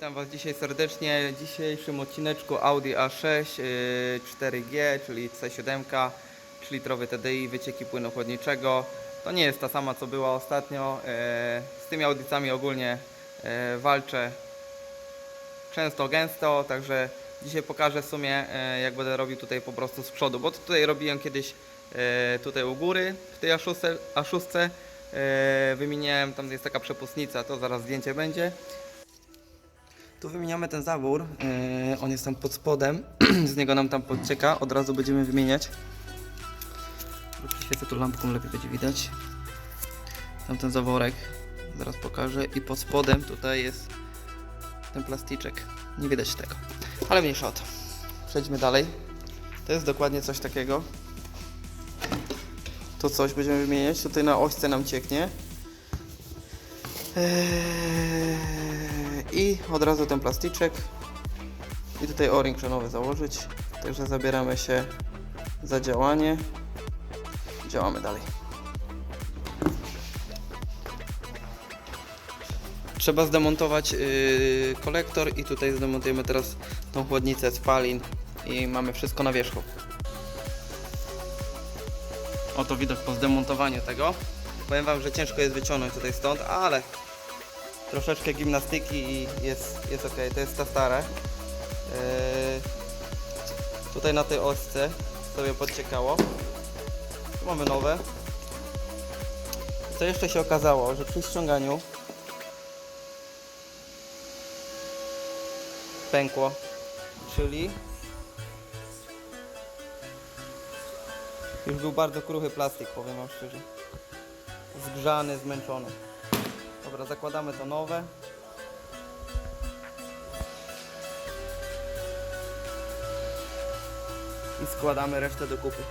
Witam Was dzisiaj serdecznie. W dzisiejszym odcineczku Audi A6 yy, 4G, czyli C7, 3-litrowy TDI, wycieki płynu chłodniczego. To nie jest ta sama co była ostatnio. Yy, Z tymi Audicami ogólnie yy, walczę często, gęsto, także dzisiaj pokażę w sumie jak będę robił tutaj po prostu z przodu, bo tutaj robiłem kiedyś tutaj u góry w tej A6, A6 yy, wymieniałem, tam jest taka przepustnica, to zaraz zdjęcie będzie. Tu wymieniamy ten zawór, yy, on jest tam pod spodem, z niego nam tam podcieka, od razu będziemy wymieniać. Przyświecę tu lampką, lepiej będzie widać. Tam ten zaworek, zaraz pokażę i pod spodem tutaj jest ten plastyczek, nie widać tego, ale mniejsza o to. Przejdźmy dalej. To jest dokładnie coś takiego. To coś będziemy wymieniać, tutaj na ośce nam cieknie. Eee, I od razu ten plastyczek. I tutaj o-ring przenowy założyć. Także zabieramy się za działanie. Działamy dalej. Trzeba zdemontować yy, kolektor i tutaj zdemontujemy teraz tą chłodnicę spalin i mamy wszystko na wierzchu. Oto widok po zdemontowaniu tego. Powiem Wam, że ciężko jest wyciągnąć tutaj stąd, ale troszeczkę gimnastyki i jest, jest ok. To jest ta stara. Yy, tutaj na tej osce sobie podciekało. Tu mamy nowe. Co jeszcze się okazało, że przy ściąganiu pękło, czyli już był bardzo kruchy plastik, powiem Wam szczerze zgrzany, zmęczony. Dobra, zakładamy to nowe. I składamy resztę do kupy.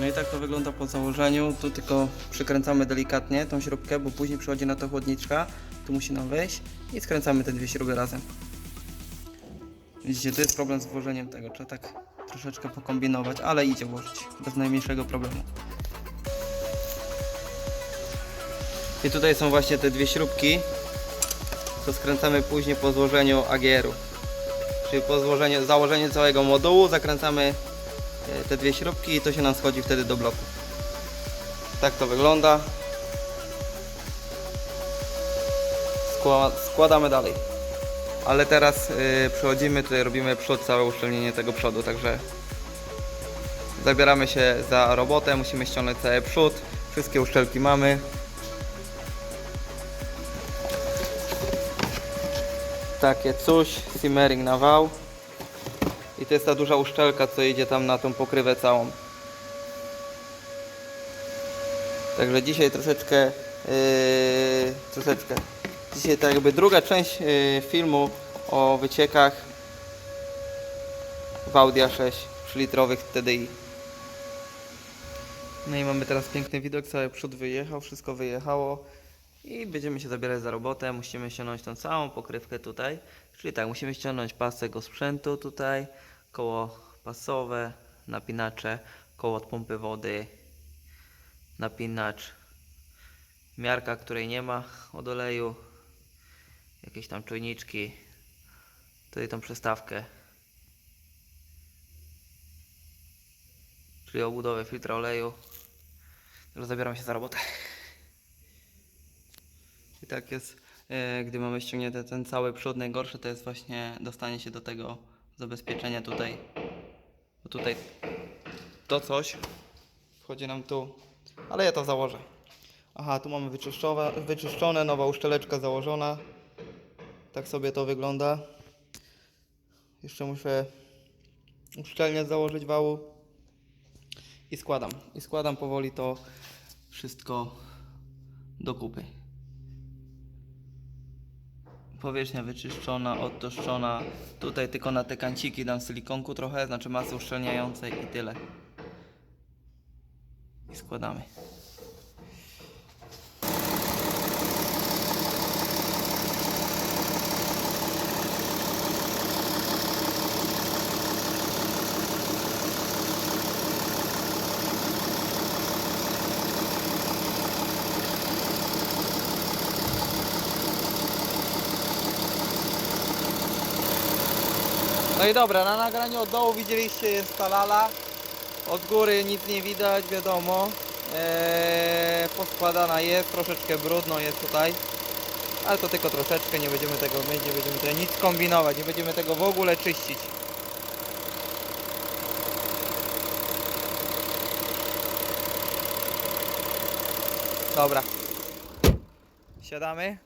No i tak to wygląda po założeniu. Tu tylko przykręcamy delikatnie tą śrubkę, bo później przychodzi na to chłodniczka. Tu musi nam wejść i skręcamy te dwie śruby razem. Widzicie, to jest problem z włożeniem tego. Trzeba tak troszeczkę pokombinować, ale idzie włożyć bez najmniejszego problemu. I tutaj są właśnie te dwie śrubki, co skręcamy później po złożeniu AGR-u. Czyli po złożeniu, założeniu całego modułu zakręcamy e, te dwie śrubki i to się nam schodzi wtedy do bloku. Tak to wygląda. Skła- Składamy dalej. Ale teraz y, przechodzimy, tutaj robimy przód, całe uszczelnienie tego przodu, także zabieramy się za robotę, musimy ściągnąć cały przód, wszystkie uszczelki mamy. Takie coś, simmering na wał. I to jest ta duża uszczelka, co idzie tam na tą pokrywę całą. Także dzisiaj troszeczkę, yy, troszeczkę. Dzisiaj tak jakby druga część yy, filmu o wyciekach w Audi A6 3-litrowych TDI. No i mamy teraz piękny widok, cały przód wyjechał, wszystko wyjechało i będziemy się zabierać za robotę. Musimy ściągnąć tą całą pokrywkę tutaj. Czyli tak, musimy ściągnąć pasek do sprzętu tutaj, koło pasowe, napinacze, koło od pompy wody, napinacz, miarka, której nie ma od oleju, jakieś tam czujniczki, tutaj tą przystawkę, czyli obudowę filtra oleju. Teraz zabieram się za robotę. I tak jest, e, gdy mamy ściągnięty ten cały przód, najgorsze to jest właśnie dostanie się do tego zabezpieczenia tutaj. Bo tutaj to coś wchodzi nam tu, ale ja to założę. Aha, tu mamy wyczyszczone, nowa uszczeleczka założona. Tak sobie to wygląda. Jeszcze muszę uszczelniać założyć wału. I składam. I składam powoli to wszystko do kupy. Powierzchnia wyczyszczona, odtoszczona. Tutaj tylko na te kanciki dam silikonku trochę, znaczy masy uszczelniającej i tyle. I składamy. No i dobra, na nagraniu od dołu widzieliście jest ta lala. Od góry nic nie widać, wiadomo. Eee, poskładana jest, troszeczkę brudno jest tutaj. Ale to tylko troszeczkę, nie będziemy tego myć, nie będziemy tutaj nic kombinować, nie będziemy tego w ogóle czyścić. Dobra. Siadamy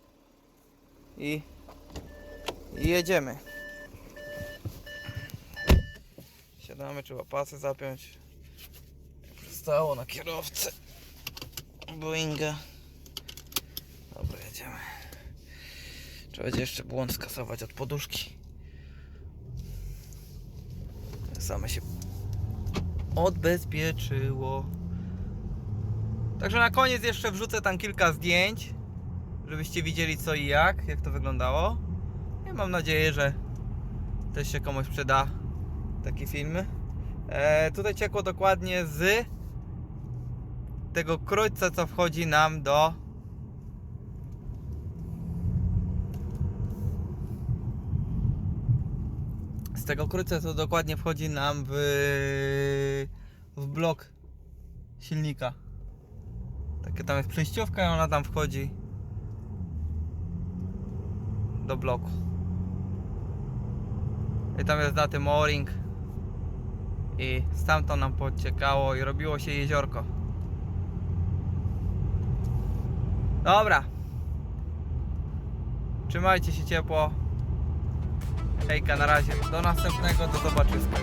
i, i jedziemy. Siadamy, trzeba pasy zapiąć. Przystało na kierowcę Boeinga. Dobra, jedziemy. Trzeba będzie jeszcze błąd skasować od poduszki. Same się odbezpieczyło. Także na koniec jeszcze wrzucę tam kilka zdjęć, żebyście widzieli co i jak, jak to wyglądało. I mam nadzieję, że też się komuś przyda takie filmy. E, tutaj ciekło dokładnie z tego krójca, co wchodzi nam do z tego krójca, co dokładnie wchodzi nam w w blok silnika. Takie tam jest przejściówka i ona tam wchodzi do bloku. I tam jest na tym o-ring i stamtąd nam podciekało i robiło się jeziorko. Dobra. Trzymajcie się ciepło. Hejka na razie. Do następnego, do zobaczyska.